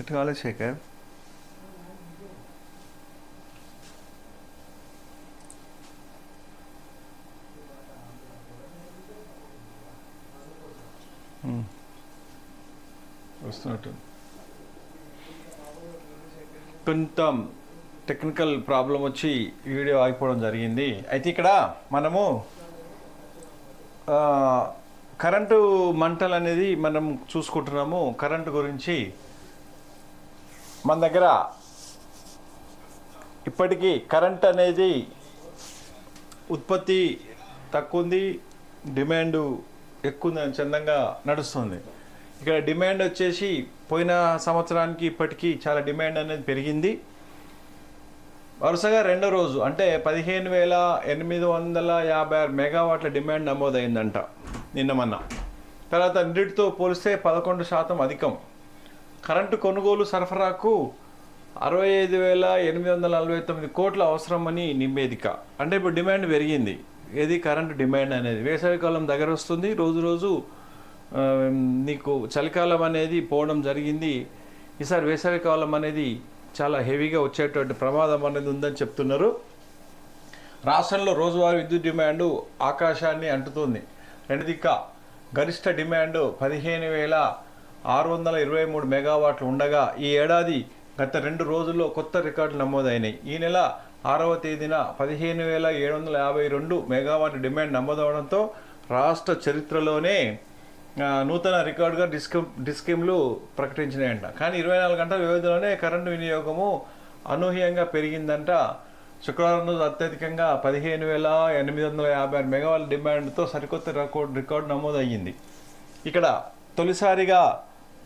ఎట్లా కాలేదు శేఖర్ వస్తున్నట్టు కొంత టెక్నికల్ ప్రాబ్లం వచ్చి వీడియో ఆగిపోవడం జరిగింది అయితే ఇక్కడ మనము కరెంటు మంటలు అనేది మనం చూసుకుంటున్నాము కరెంటు గురించి మన దగ్గర ఇప్పటికీ కరెంట్ అనేది ఉత్పత్తి తక్కువ ఉంది డిమాండ్ ఎక్కువ ఉంది చందంగా నడుస్తుంది. ఇక్కడ డిమాండ్ వచ్చేసి పోయిన సంవత్సరానికి ఇప్పటికీ చాలా డిమాండ్ అనేది పెరిగింది. వరుసగా రెండో రోజు అంటే పదిహేను వేల ఎనిమిది వందల యాభై ఆరు మెగావాట్ల డిమాండ్ నమోదైందంట నిన్న మొన్న. తర్వాత రెండింటితో పోలిస్తే పదకొండు శాతం అధికం. కరెంటు కొనుగోలు సరఫరాకు అరవై ఐదు వేల ఎనిమిది వందల నలభై తొమ్మిది కోట్ల అవసరమని నివేదిక. అంటే ఇప్పుడు డిమాండ్ పెరిగింది. ఏది కరెంటు డిమాండ్ అనేది? వేసవికాలం దగ్గర వస్తుంది. రోజు రోజు నీకు చలికాలం అనేది పోవడం జరిగింది. ఈసారి వేసవికాలం అనేది చాలా హెవీగా వచ్చేటువంటి ప్రమాదం అనేది ఉందని చెప్తున్నారు. రాష్ట్రంలో రోజువారీ విద్యుత్ డిమాండ్ ఆకాశాన్ని అంటుతుంది. రెండు దిక్క గరిష్ట డిమాండ్ పదిహేను వేల ఆరు వందల ఇరవై మూడు మెగావాట్లు ఉండగా ఈ ఏడాది గత రెండు రోజుల్లో కొత్త రికార్డులు నమోదైనాయి. ఈ నెల ఆరవ తేదీన పదిహేను వేల ఏడు వందల యాభై రెండు మెగావాట్ డిమాండ్ నమోదవడంతో రాష్ట్ర చరిత్రలోనే నూతన రికార్డుగా డిస్కమ్ డిస్కీమ్లు ప్రకటించినాయంట. కానీ ఇరవై నాలుగు గంటల వ్యవధిలోనే కరెంటు వినియోగము అనూహ్యంగా పెరిగిందంట. శుక్రవారం రోజు అత్యధికంగా పదిహేను వేల ఎనిమిది వందల యాభై ఆరు మెగావాల డిమాండ్తో సరికొత్త రికార్డు రికార్డు నమోదయ్యింది. ఇక్కడ తొలిసారిగా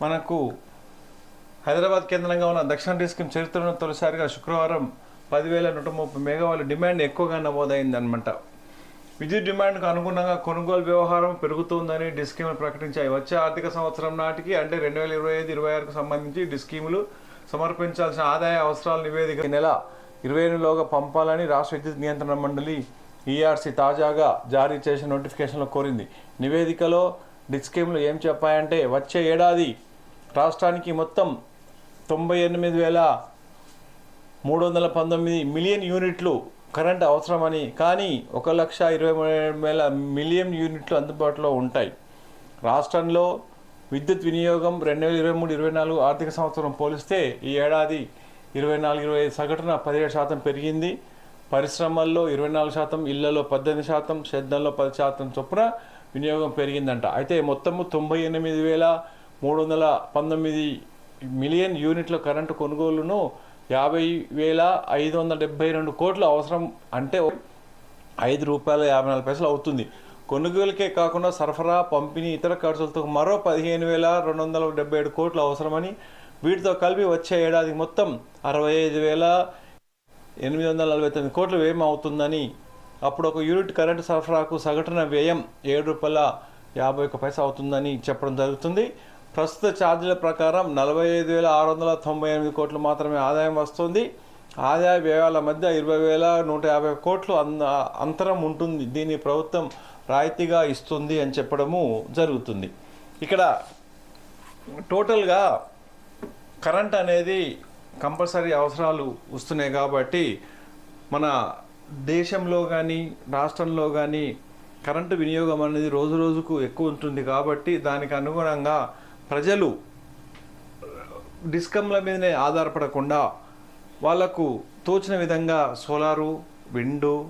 మనకు హైదరాబాద్ కేంద్రంగా ఉన్న దక్షిణ డిస్కమ్ చరిత్రలో తొలిసారిగా శుక్రవారం పదివేల నూట ముప్పై మెగావాల డిమాండ్ ఎక్కువగా నమోదైందనమాట విద్యుత్ డిమాండ్కు అనుగుణంగా కొనుగోలు వ్యవహారం పెరుగుతుందని డిస్కీములు ప్రకటించాయి. వచ్చే ఆర్థిక సంవత్సరం నాటికి అంటే రెండు వేల ఇరవై ఐదు ఇరవై ఆరుకు సంబంధించి డిస్కీములు సమర్పించాల్సిన ఆదాయ అవసరాల నివేదిక నెల ఇరవై ఎనిమిదిలోగా పంపాలని రాష్ట్ర విద్యుత్ నియంత్రణ మండలి ఈఆర్సీ తాజాగా జారీ చేసిన నోటిఫికేషన్లో కోరింది. నివేదికలో డిస్కీములు ఏం చెప్పాయంటే వచ్చే ఏడాది రాష్ట్రానికి మొత్తం తొంభై ఎనిమిది వేల మూడు వందల పంతొమ్మిది మిలియన్ యూనిట్లు కరెంట్ అవసరమని కానీ ఒక లక్ష ఇరవై మూడు వేల మిలియన్ యూనిట్లు అందుబాటులో ఉంటాయి. రాష్ట్రంలో విద్యుత్ వినియోగం రెండు వేల ఇరవై మూడు ఇరవై నాలుగు ఆర్థిక సంవత్సరం పోలిస్తే ఈ ఏడాది ఇరవై నాలుగు ఇరవై ఐదు సగటున పదిహేడు శాతం పెరిగింది. పరిశ్రమల్లో ఇరవై నాలుగు శాతం ఇళ్ళలో పద్దెనిమిది శాతం సేద్యంలో పది శాతం చొప్పున వినియోగం పెరిగిందంట. అయితే మొత్తము తొంభై ఎనిమిది వేల మూడు వందల పంతొమ్మిది మిలియన్ యూనిట్ల కరెంటు కొనుగోలును యాభై వేల ఐదు వందల డెబ్బై రెండు కోట్లు అవసరం అంటే ఐదు రూపాయల యాభై నాలుగు పైసలు అవుతుంది. కొనుగోలుకే కాకుండా సరఫరా పంపిణీ ఇతర ఖర్చులతో మరో పదిహేను వేల రెండు వందల డెబ్బై ఏడు కోట్లు అవసరమని వీటితో కలిపి వచ్చే ఏడాది మొత్తం అరవై ఐదు వేల ఎనిమిది వందల నలభై తొమ్మిది కోట్లు వ్యయం అవుతుందని అప్పుడు ఒక యూనిట్ కరెంటు సరఫరాకు సగటున వ్యయం ఏడు రూపాయల యాభై ఒక పైసా అవుతుందని చెప్పడం జరుగుతుంది. ప్రస్తుత ఛార్జీల ప్రకారం నలభై ఐదు వేల ఆరు వందల తొంభై ఎనిమిది కోట్లు మాత్రమే ఆదాయం వస్తుంది. ఆదాయ వ్యయాల మధ్య ఇరవై వేల నూట యాభై కోట్లు అంద అంతరం ఉంటుంది. దీన్ని ప్రభుత్వం రాయితీగా ఇస్తుంది అని చెప్పడము జరుగుతుంది. ఇక్కడ టోటల్గా కరెంట్ అనేది కంపల్సరీ అవసరాలు వస్తున్నాయి కాబట్టి మన దేశంలో కానీ రాష్ట్రంలో కానీ కరెంటు వినియోగం అనేది రోజు రోజుకు ఎక్కువ ఉంటుంది కాబట్టి దానికి అనుగుణంగా ప్రజలు డిస్కమ్ల మీదనే ఆధారపడకుండా వాళ్ళకు తోచిన విధంగా సోలారు విండు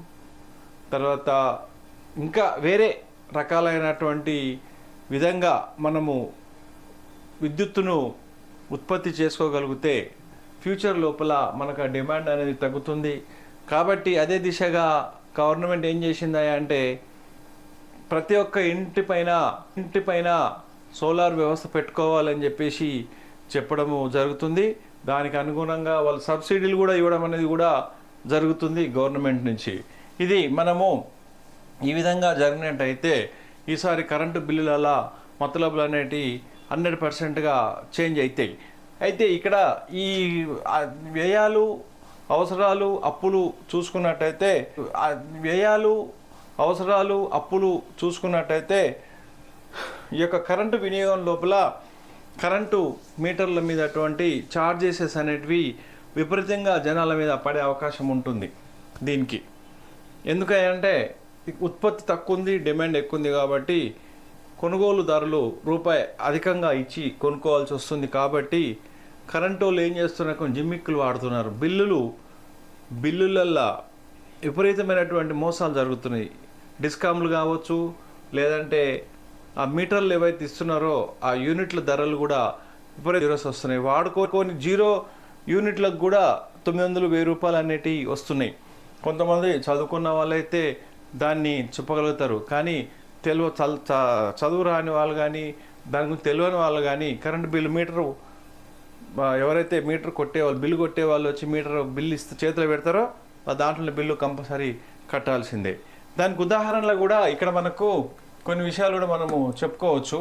తర్వాత ఇంకా వేరే రకాలైనటువంటి విధంగా మనము విద్యుత్తును ఉత్పత్తి చేసుకోగలిగితే ఫ్యూచర్ లోపల మనకు ఆ డిమాండ్ అనేది తగ్గుతుంది. కాబట్టి అదే దిశగా గవర్నమెంట్ ఏం చేసిందా అంటే ప్రతి ఒక్క ఇంటిపైన ఇంటిపైన సోలార్ వ్యవస్థ పెట్టుకోవాలని చెప్పేసి చెప్పడము జరుగుతుంది. దానికి అనుగుణంగా వాళ్ళు సబ్సిడీలు కూడా ఇవ్వడం అనేది కూడా జరుగుతుంది గవర్నమెంట్ నుంచి. ఇది మనము ఈ విధంగా జరిగినట్టయితే ఈసారి కరెంటు బిల్లుల మతలబులు అనేటి హండ్రెడ్ పర్సెంట్గా చేంజ్ అవుతాయి అయితే ఇక్కడ ఈ వ్యయాలు అవసరాలు అప్పులు చూసుకున్నట్టయితే వ్యయాలు అవసరాలు అప్పులు చూసుకున్నట్టయితే ఈ యొక్క కరెంటు వినియోగం లోపల కరెంటు మీటర్ల మీద అటువంటి చార్జెసెస్ అనేటివి విపరీతంగా జనాల మీద పడే అవకాశం ఉంటుంది దీనికి. ఎందుకంటే ఉత్పత్తి తక్కువ ఉంది డిమాండ్ ఎక్కువ ఉంది కాబట్టి కొనుగోలుదారులు రూపాయి అధికంగా ఇచ్చి కొనుక్కోవాల్సి వస్తుంది కాబట్టి కరెంటు వాళ్ళు ఏం చేస్తున్నారు? కొన్ని జిమ్మిక్కులు వాడుతున్నారు. బిల్లులు బిల్లులల్లో విపరీతమైనటువంటి మోసాలు జరుగుతున్నాయి. డిస్కామ్లు కావచ్చు లేదంటే ఆ మీటర్లు ఏవైతే ఇస్తున్నారో ఆ యూనిట్ల ధరలు కూడా విపరీత జీరోస్ వస్తున్నాయి. వాడుకోని జీరో యూనిట్లకు కూడా తొమ్మిది వందలు వెయ్యి రూపాయలు అనేటివి వస్తున్నాయి. కొంతమంది చదువుకున్న వాళ్ళైతే దాన్ని చెప్పగలుగుతారు. కానీ తెలివ చల్- చ- చదువు రాని వాళ్ళు కానీ దాని గురించి తెలియని వాళ్ళు కానీ కరెంట్ బిల్లు మీటరు ఎవరైతే మీటర్ కొట్టే వాళ్ళు బిల్లు కొట్టే వాళ్ళు వచ్చి మీటర్ బిల్లు ఇస్తే చేతిలో పెడతారో ఆ దాంట్లో బిల్లు కంపల్సరీ కట్టాల్సిందే. దానికి ఉదాహరణలో కూడా ఇక్కడ మనకు కొన్ని విషయాలు కూడా మనము చెప్పుకోవచ్చు.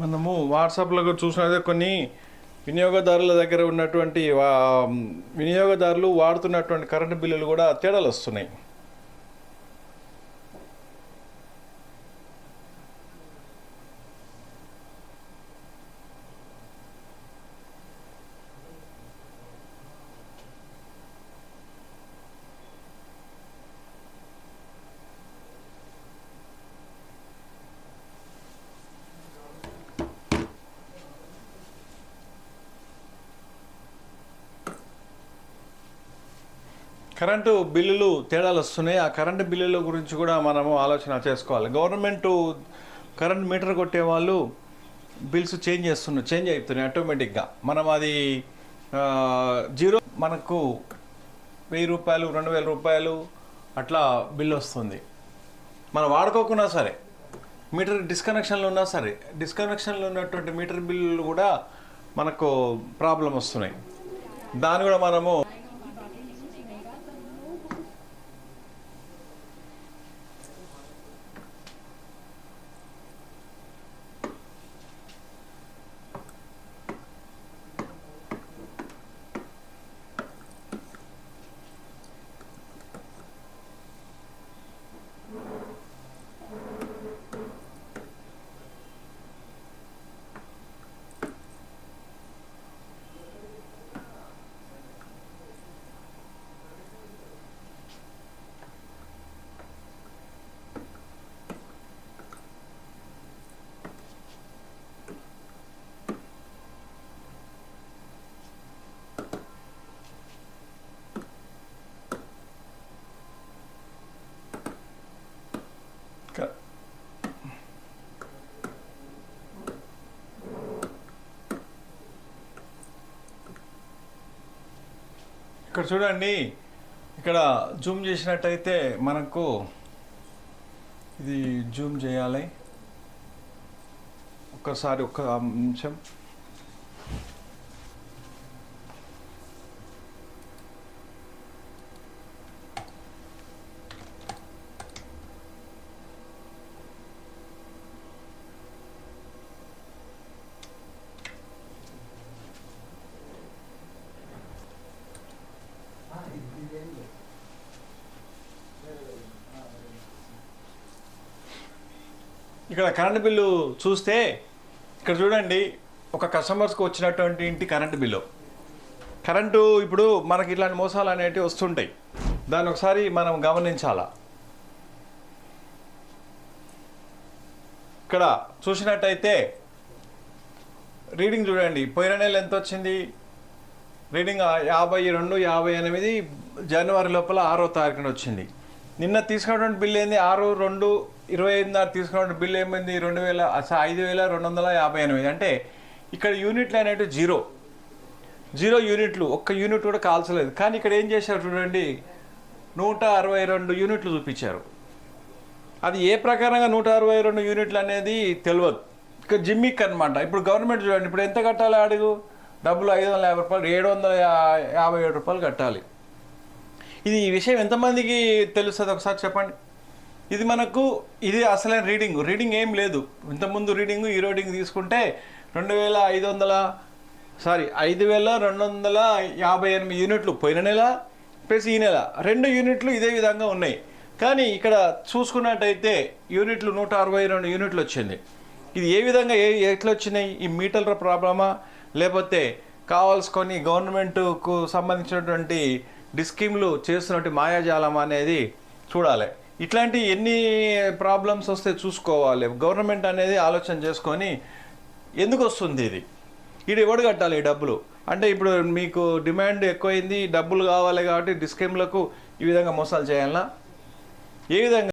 మనము వాట్సాప్లో కూడా చూసినదే కొన్ని వినియోగదారుల దగ్గర ఉన్నటువంటి వా- వినియోగదారులు వాడుతున్నటువంటి కరెంటు బిల్లులు కూడా తేడాలు వస్తున్నాయి. కరెంటు బిల్లులు తేడాలు వస్తున్నాయి. ఆ కరెంటు బిల్లుల గురించి కూడా మనము ఆలోచన చేసుకోవాలి. గవర్నమెంట్ కరెంట్ మీటర్ కొట్టే వాళ్ళు బిల్స్ చేంజ్ చేస్తున్నారు. చేంజ్ అవుతున్నాయి ఆటోమేటిక్గా. మనం అది జీరో మనకు వెయ్యి రూపాయలు రెండు వేల రూపాయలు అట్లా బిల్ వస్తుంది. మనం వాడుకోకున్నా సరే మీటర్ డిస్కనెక్షన్లో ఉన్నా సరే డిస్కనెక్షన్లో ఉన్నటువంటి మీటర్ బిల్లులు కూడా మనకు ప్రాబ్లం వస్తున్నాయి. దాన్ని కూడా మనము ఇక్కడ చూడండి. ఇక్కడ జూమ్ చేసినట్టయితే మనకు ఇది జూమ్ చేయాలి. ఒక్కసారి ఒక్క నిమిషం. ఇక్కడ కరెంట్ బిల్లు చూస్తే ఇక్కడ చూడండి ఒక కస్టమర్స్కి వచ్చినటువంటి ఇంటి కరెంటు బిల్లు. కరెంటు ఇప్పుడు మనకి ఇట్లాంటి మోసాలు అనేటివి వస్తుంటాయి. దాన్ని ఒకసారి మనం గమనించాలా? ఇక్కడ చూసినట్టయితే రీడింగ్ చూడండి పోయిన నెల ఎంత వచ్చింది? రీడింగ్ యాభై రెండు యాభై ఎనిమిది జనవరి లోపల ఆరో తారీఖున వచ్చింది. నిన్న తీసుకున్నటువంటి బిల్ ఏంది? ఆరు రెండు ఇరవై ఐదున్నర తీసుకున్న బిల్ ఏమైంది? రెండు వేల అసలు ఐదు వేల రెండు వందల యాభై ఎనిమిది. అంటే ఇక్కడ యూనిట్లు అనేవి జీరో. జీరో యూనిట్లు. ఒక్క యూనిట్ కూడా కాల్చలేదు. కానీ ఇక్కడ ఏం చేశారు చూడండి? నూట అరవై రెండు యూనిట్లు చూపించారు. అది ఏ ప్రకారంగా నూట అరవై రెండు యూనిట్లు అనేది తెలియదు. ఇక జిమ్మిక్ అనమాట ఇప్పుడు గవర్నమెంట్ చూడండి. ఇప్పుడు ఎంత కట్టాలి అడుగు? డబ్బులు ఐదు వందల యాభై రూపాయలు ఏడు వందల యా- యాభై ఏడు రూపాయలు కట్టాలి. ఇది ఈ విషయం ఎంతమందికి తెలుస్తుంది? ఒకసారి చెప్పండి. ఇది మనకు ఇది అసలైన రీడింగ్. రీడింగ్ ఏం లేదు. ఇంతకుముందు రీడింగ్ ఈ రీడింగ్ తీసుకుంటే రెండు వేల ఐదు వందల సారీ ఐదు వేల రెండు వందల యాభై ఎనిమిది యూనిట్లు పోయిన నెల ప్లస్ ఈ నెల. రెండు యూనిట్లు ఇదే విధంగా ఉన్నాయి. కానీ ఇక్కడ చూసుకున్నట్టయితే యూనిట్లు నూట అరవై రెండు యూనిట్లు వచ్చింది. ఇది ఏ విధంగా ఏ ఎట్లా వచ్చినాయి? ఈ మీటర్ల ప్రాబ్లమా? లేకపోతే కావాల్సుకొని గవర్నమెంట్కు సంబంధించినటువంటి డిస్కీమ్లు చేస్తున్నటువంటి మాయాజాలం అనేది చూడాలి. ఇట్లాంటి ఎన్ని ప్రాబ్లమ్స్ వస్తే చూసుకోవాలి? గవర్నమెంట్ అనేది ఆలోచన చేసుకొని ఎందుకు వస్తుంది ఇది? ఇది ఎవడు కట్టాలి ఈ డబ్బులు? అంటే ఇప్పుడు మీకు డిమాండ్ ఎక్కువైంది డబ్బులు కావాలి కాబట్టి డిస్కీమ్లకు ఈ విధంగా మోసాలు చేయాలా? ఏ విధంగా?